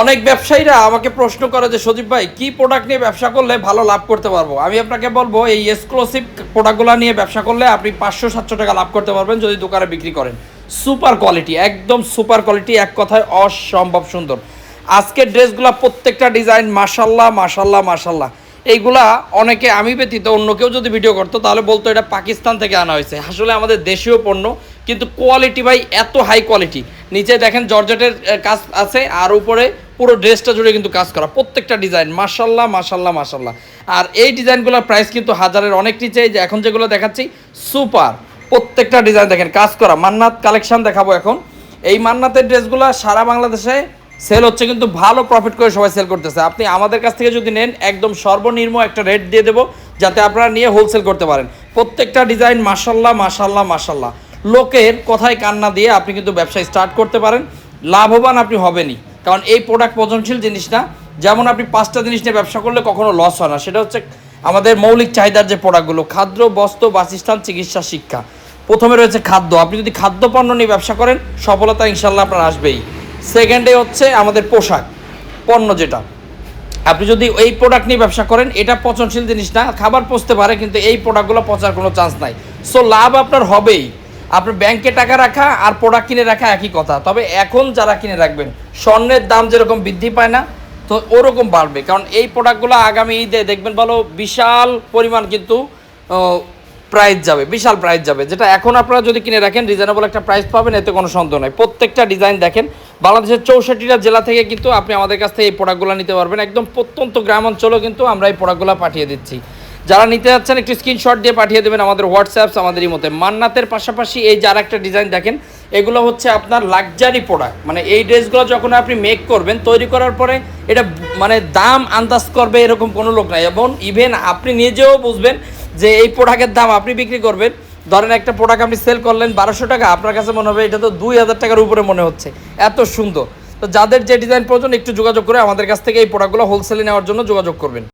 অনেক ব্যবসায়ীরা আমাকে প্রশ্ন করে যে, সজীব ভাই, কি প্রোডাক্ট নিয়ে ব্যবসা করলে ভালো লাভ করতে পারব? আমি আপনাকে বলব, এই এক্সক্লুসিভ প্রোডাক্টগুলো নিয়ে ব্যবসা করলে আপনি পাঁচশো সাতশো টাকা লাভ করতে পারবেন যদি দোকানে বিক্রি করেন। সুপার কোয়ালিটি একদম সুপার কোয়ালিটি এক কথায় অসম্ভব সুন্দর। আজকের ড্রেসগুলো প্রত্যেকটা ডিজাইন মাসাল্লাহ মাসাল্লাহ মাসাল্লাহ এইগুলা অনেকে, আমি ব্যতীত অন্য কেউ যদি ভিডিও করতো, তাহলে বলতো এটা পাকিস্তান থেকে আনা হয়েছে। আসলে আমাদের দেশীয় পণ্য, কিন্তু কোয়ালিটি ভাই এত হাই কোয়ালিটি নিচে দেখেন জর্জেটের কাজ আছে, আর উপরে পুরো ড্রেসটা জুড়ে কিন্তু কাজ করা, প্রত্যেকটা ডিজাইন মাসাল্লাহ মাসাল্লাহ মাসাল্লাহ আর এই ডিজাইনগুলোর প্রাইস কিন্তু হাজারের অনেক নিচে যে এখন যেগুলো দেখাচ্ছি সুপার প্রত্যেকটা ডিজাইন দেখেন, কাজ করা। মান্নাত কালেকশন দেখাবো এখন। এই মান্নাতের ড্রেসগুলো সারা বাংলাদেশে সেল হচ্ছে কিন্তু ভালো প্রফিট করে সবাই সেল করতেছে। আপনি আমাদের কাছ থেকে যদি নেন, একদম সর্বনিম্ন একটা রেট দিয়ে দেবো, যাতে আপনারা নিয়ে হোলসেল করতে পারেন। প্রত্যেকটা ডিজাইন মাসাল্লাহ মাসাল্লাহ মাসাল্লাহ লোকের কথায় কান্না দিয়ে আপনি কিন্তু ব্যবসা স্টার্ট করতে পারেন। লাভবান আপনি হবেনই। কারণ এই প্রোডাক্ট পচনশীল জিনিস না। যেমন আপনি পাঁচটা জিনিস নিয়ে ব্যবসা করলে কখনো লস হয় না। সেটা হচ্ছে আমাদের মৌলিক চাহিদার যে প্রোডাক্টগুলো খাদ্য বস্ত্র বাসস্থান, চিকিৎসা, শিক্ষা। প্রথমে রয়েছে খাদ্য। আপনি যদি খাদ্য পণ্য নিয়ে ব্যবসা করেন, সফলতা ইনশাল্লাহ আপনার আসবেই। সেকেন্ডে হচ্ছে আমাদের পোশাক, পণ্য যেটা। আপনি যদি এই প্রোডাক্ট নিয়ে ব্যবসা করেন, এটা পচনশীল জিনিস না। খাবার পচতে পারে, কিন্তু এই প্রোডাক্টগুলো পচার কোনো চান্স নাই। সো লাভ আপনার হবেই। আপনার ব্যাংকে টাকা রাখা আর প্রোডাক্ট কিনে রাখা একই কথা। তবে এখন যারা কিনে রাখবেন, স্বর্ণের দাম যেরকম বৃদ্ধি পায় না, তো ওরকম বাড়বে। কারণ এই প্রোডাক্টগুলো আগামী ঈদে দেখবেন ভালো বিশাল পরিমাণ কিন্তু প্রাইস যাবে, বিশাল প্রাইস যাবে। যেটা এখন আপনারা যদি কিনে রাখেন রিজনেবল একটা প্রাইস পাবেন, এতে কোনো সন্দেহ নাই। প্রত্যেকটা ডিজাইন দেখেন, বাংলাদেশের চৌষট্টিটা জেলা থেকে কিন্তু আপনি আমাদের কাছ থেকে এই প্রোডাক্টগুলো নিতে পারবেন। একদম প্রত্যন্ত গ্রাম অঞ্চলেও কিন্তু আমরা এই প্রোডাক্টগুলো পাঠিয়ে দিচ্ছি। যারা নিতে যাচ্ছেন, একটু স্ক্রিনশট দিয়ে পাঠিয়ে দেবেন আমাদের হোয়াটসঅ্যাপস আমাদের মতে মান্নাতের পাশাপাশি এই যার একটা ডিজাইন দেখেন, এগুলো হচ্ছে আপনার লাক্সারি প্রোডাক্ট মানে এই ড্রেসগুলো যখন আপনি মেক করবেন, তৈরি করার পরে এটা মানে দাম আন্দাজ করবে এরকম কোনো লোক নাই। এবং ইভেন আপনি নিজেও বুঝবেন যে এই প্রোডাক্টের দাম আপনি বিক্রি করবেন। ধরেন একটা প্রোডাক্ট আপনি সেল করলেন বারোশো টাকা, আপনার কাছে মনে হবে এটা তো দুই হাজার টাকার উপরে মনে হচ্ছে। এত সুন্দর। তো যাদের যে ডিজাইন প্রয়োজন, একটু যোগাযোগ করে আমাদের কাছ থেকে এই প্রোডাক্টগুলো হোলসেলে নেওয়ার জন্য যোগাযোগ করবেন।